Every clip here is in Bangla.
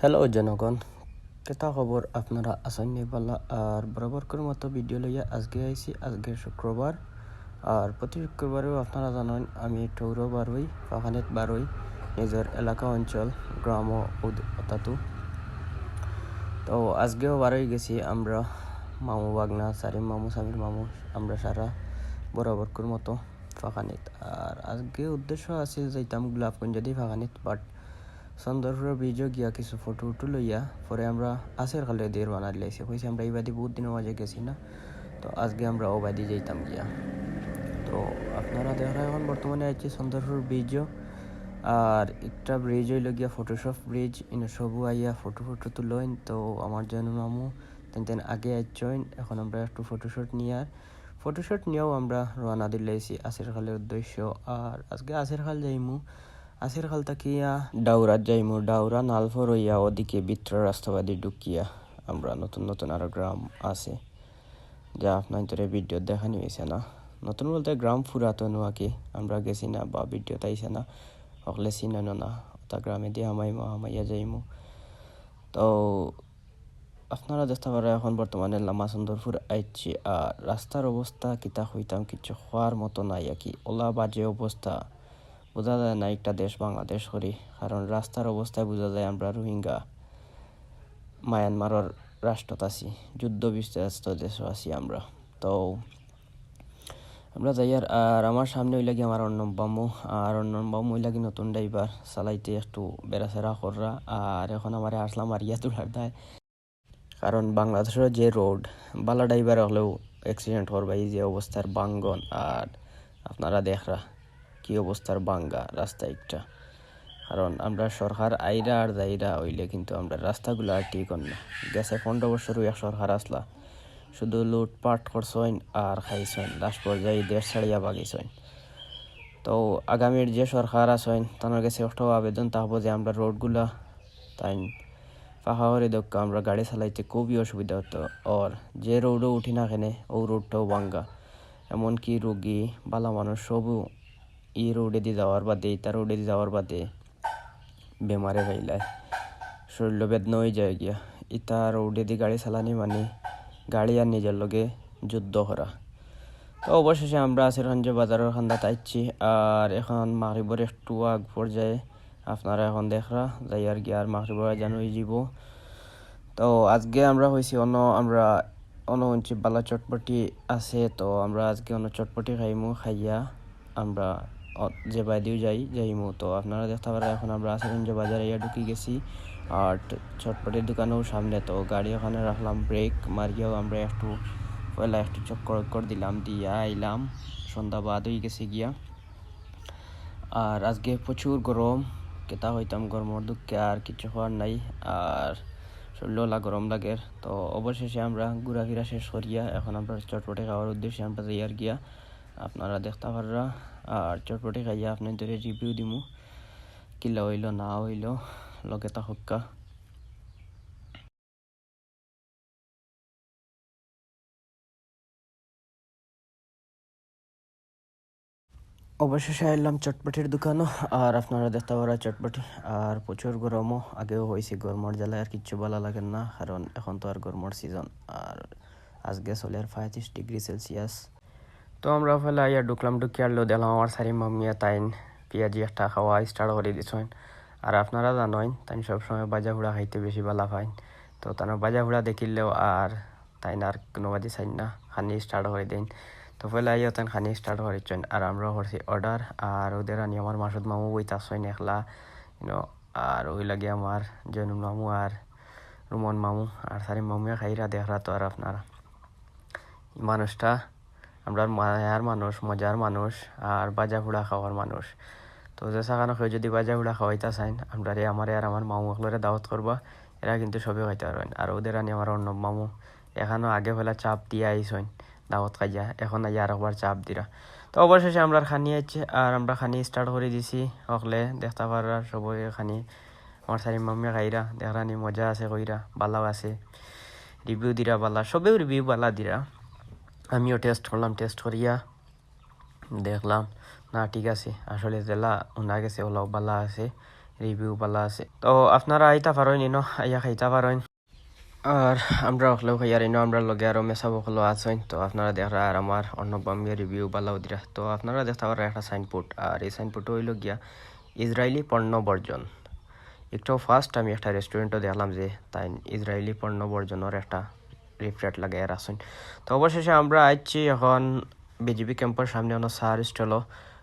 হ্যালো জনগণ। কেতা খবর আপনারা আছেন পাল্লা আর বরাবরকর মতো ভিডিও লইয়া আজকে আইছি, আজকে শুক্রবার। আর প্রতি শুক্রবারেও আপনারা জানেন, আমি টৌর বার হই ফাঁকানেত বার নিজের এলাকা অঞ্চল, গ্রাম তো আজকেও বার হয়ে গেছি আমরা, মামু বাগনা, সারিম মামু, সামির মামু, আমরা সারা বরাবরকর মতো ফাঁকানিত আর আজকে উদ্দেশ্য আছে যাইতাম গোলাপগঞ্জ দিয়ে ফাঁকানিত বাট সন্দর্ভর ব্রিজও গিয়া কিছু ফটো উটো লইয়া পরে আমরা আসের খালে দিয়ে বানা লাইছে। কইছি আমরা এই বাদি বহুত দিনের মাঝে গেছি না। তো আজকে আমরা ও বাদি যাইতাম গিয়া। তো আপনারা দেখা এখন বর্তমানে আছে সন্দর্ভর ব্রিজও আর একটা ব্রিজ হইল গিয়া ফটোশপ ব্রিজ ইনো সবু আইয়া ফটো ফটো তুলইন। তো আমার জন্য মামু, তেন তেন আগে আইচইন এখন আমরা একটু ফটোশুট নিয়ে আর ফটোশুট নিয়েও আমরা রওনা দিলাইছি আসের খালের উদ্দেশ্য। আর আজকে আসের খাল যাইমু। আসের খাল তাকিয়া ডাউরা যাইমু ডাউরা নালফর হইয়া ওদিকে বিত্র রাস্তাবাদী ঢুকিয়া আমরা নতুন নতুন আরও গ্রাম আছে যা আপনার তোরে ভিডিও দেখানি হয়েছে না নতুন বলতে গ্রাম ফুরাতন নোয়াকে আমরা গেছি না বা ভিডিও তাইছে না অকলে চিনানো না তা গ্রামে দিয়ে হামাইমু হামাইয়া যাইমু তো আপনারা দেখতে পারে এখন বর্তমানে লামা সুন্দরপুর আইছি আর রাস্তার অবস্থা কিতা হইতাম কিছু হওয়ার মতো নাই আর কি ওলা বাজে অবস্থা বোঝা যায় না একটা দেশ বাংলাদেশ করি, কারণ রাস্তার অবস্থায় বোঝা যায় আমরা রোহিঙ্গা, মায়ানমারের রাষ্ট্রত আছি যুদ্ধ বিস্তাস্ত দেশ আছি আমরা। তো আমরা যাই, আর আর আমার সামনে ওই লাগি আমার অন্য বামু, আর অন্য বামু ওই লাগি নতুন ড্রাইভার, চালাইতে একটু বেড়াচেরা কররা, আর এখন আমার আসলাম আর ইয়া তোলার দেয়। কারণ বাংলাদেশের যে রোড, বালা ড্রাইভার হলেও অ্যাক্সিডেন্ট করবা এই যে অবস্থার বাঙ্গন, আর আপনারা দেখরা। কি অবস্থার বাঙ্গা রাস্তা একটা। কারণ আমরা সরকার আইরা আর যাইরা হইলে কিন্তু আমরা রাস্তাগুলো আর ঠিক না। গেছে পনেরো বছরও এক সরকার আসলা। শুধু লুটপাট করছেন আর খাইছেন লাস্ট পর্যায়ে দেশ ছাড়িয়া বাগিছেন। তো আগামীর যে সরকার আছেন তাদের কাছে একটা আবেদন থাকব যে আমরা রোডগুলা তাই করে দক্ষ আমরা গাড়ি চালাইতে খুবই অসুবিধা হতো। আর যে রোডও উঠি না কেনে, ও রোডটাও ভাঙ্গা এমনকি রোগী, বালা মানুষ সবও ই রোডে দিয়ে যাওয়ার বাদে ইতা রোডে দিয়ে যাওয়ার বাদে বেমারে ফেলায় শরীর বেদনা হয়ে যায় গিয়া। ইতা রোডে দিয়ে গাড়ি চালানি মানে গাড়ি আর নিজের লগে যুদ্ধ করা। তো অবশেষে আমরা আসিরগঞ্জ বাজারের খান্দা তাইছি আর এখন মাগরিবর একটু আগ পর্যায়ে আপনারা এখন দেখরা যাই আর গিয়া আর মাগরিবর জানুই যাব তো আজকে আমরা হয়েছি অন্য আমরা অন্য বালা চটপটি আছে, তো আমরা আজকে অন্য চটপটি খাইমু, খাইয়া আমরা যে বাইদিও যাই যাইমু তো আপনারা দেখতে পারেন, এখন আমরা আসিরগঞ্জ বাজারে ইয়া ঢুকি গেছি। আর চটপটির দোকানেও সামনে তো গাড়ি ওখানে রাখলাম ব্রেক মারিয়াও আমরা একটু, পয়লা একটু চক্কর করে দিলাম, দিয়া আইলাম। সন্ধ্যা বাদ হয়ে গেছে গিয়া। আর আজকে প্রচুর গরম, কেতা হইতাম গরমের দুঃখে, আর কিছু হওয়ার নাই। আর শরীরওয়ালা গরম লাগে। তো অবশেষে আমরা ঘোরাফেরা শেষ করিয়া, এখন আমরা চটপটে খাওয়ার উদ্দেশ্যে আমরা যাই আর গিয়া, আপনারা দেখতে পাররা। আর চটপটি খাইয়া আপনাদের রিভিউ দিমু। কিলা হইল, না হইল, লগে তা হক্কা। অবশেষে এলাম চটপটির দোকানও, আর আপনারা দেখতে পারা চটপটি। আর প্রচুর গরমও, আগেও হয়েছে গরমের জ্বালায়, আর কিচ্ছু ভালো লাগে না, কারণ এখন তো আর গরমের সিজন আর আজকে চলে আর পঁয়ত্রিশ ডিগ্রি সেলসিয়াস। তো আমরা ফেলে আইয়া ঢুকলাম ঢুকি আর দেখলাম আমার সারি মামিয়া তাইন পেঁয়াজি একটা খাওয়া স্টার্ট করে দিছেন। আর আপনারা জানেন তাই সবসময় বাজা হুড়া খাইতে বেশি ভালো পাইন। তো তারা বাজা হুড়া দেখিলেও আর তাই আর কোনো বাজি চাই না, খানি স্টার্ট করে দিন। তো পয়লা আইয়া তাই খানি স্টার্ট করেছেন আর আমরা করছি অর্ডার আর ওদের আনি আমার মাসুদ মামু বইতাছেন একলা ইউনো আর ওই লাগে আমার জৈনুল মামু আর রুমন মামু। আর সারি মামুয়া খাইরা দেখরা তো আর আপনারা। মানুষটা আমরা মায়ার মানুষ, মজার মানুষ আর বাজা হুড়া খাওয়ার মানুষ। তো যে সাকানো খেয়ে যদি বাজা হুড়া খাওয়াইতা চাইন আমরা রে আমার আর আমার মামু একলরে দাওয়াত করবা, এরা কিন্তু সবে খাইতে পারবেন। আর ওদের আনি আমার অন্য মামু এখানেও আগে ফেলা চাপ দিয়ে আইসইন, দাওয়াত খাইয়া, এখন আইয়া আর একবার চাপ দিরা। তো অবশেষে আমরা খানি আছে আর আমরা খানি স্টার্ট করে দিছি, অকলে দেখতে পারার সবাই খানি। আমার সারি মাম্মি খাইরা দেখরানি মজা আছে কইরা, বালাও আছে রিভিউ দিরা বালা, সবেও রিভিউ বালা দিরা। আমিও টেস্ট করলাম টেস্ট করিয়া দেখলাম, না, ঠিক আছে, আসলে জেলা উনা গেছে, ওলাও বালা আছে রিভিউ পালা আছে। তো আপনারা আইতা পারেন ইনো, আইয়া খাইতা পারেন আর আমরা হলেও খাইয়ার ইনো আমরা লগে আরও মেসাব হলো আছেন তো আপনারা দেখরা আর আমার অন্য রিভিউ পালাও দিরা। তো আপনারা দেখতে পারেন একটা সাইনবোর্ড আর এই সাইনবোর্ড হইল গিয়া ইসরায়েলি পণ্য বর্জন। একটু ফার্স্ট আমি একটা রেস্টুরেন্টও দেখলাম যে তাই ইসরায়েলি পণ্য বর্জনের একটা রিফ্রেট লাগাই রাখছেন। তো অবশেষে আমরা আইছি এখন বিজেপি ক্যাম্পের সামনে অন্য সার স্টলও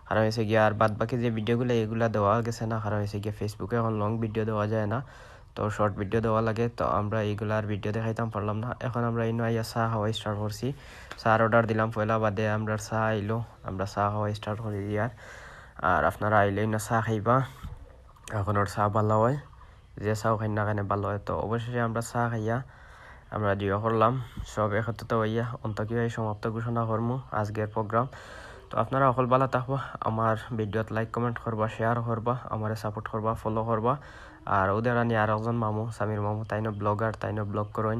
কারণ হয়েছে গিয়ে আর বাদ বাকি যে ভিডিওগুলো, এগুলা দেওয়া গেছে না। কারণ হয়েছে গিয়ে ফেসবুকে এখন লং ভিডিও দেওয়া যায় না। তো শর্ট ভিডিও দেওয়া লাগে। তো আমরা এইগুলা আর ভিডিও দেখাইতাম, পারলাম না। এখন আমরা ইনো আইয়া চা খাওয়া স্টার্ট করছি। চার অর্ডার দিলাম, পয়লা বাদে আমরা চা আইলো। আমরা চা খাওয়া স্টার্ট করি দিয়ার আর আপনারা আইলেই না চা খাইবা। এখন ওর চা ভালো হয়। যে চাও খাই না কেন ভালো হয়। তো অবশেষে আমরা চা খাইয়া আমরা জিও করলাম। সব একত্রিত হইয়া অন্তকীয় সমাপ্ত ঘোষণা করমু, আজকের প্রোগ্রাম। তো আপনারা অকল ভালো থাকবা, আমার ভিডিওত লাইক কমেন্ট করবা শেয়ার করবা, আমারে সাপোর্ট করবা ফলো করবা। আর ওদের আনি আর একজন মামু, সামির মামু, তাইনো ব্লগার তাইনো ব্লগ করেন।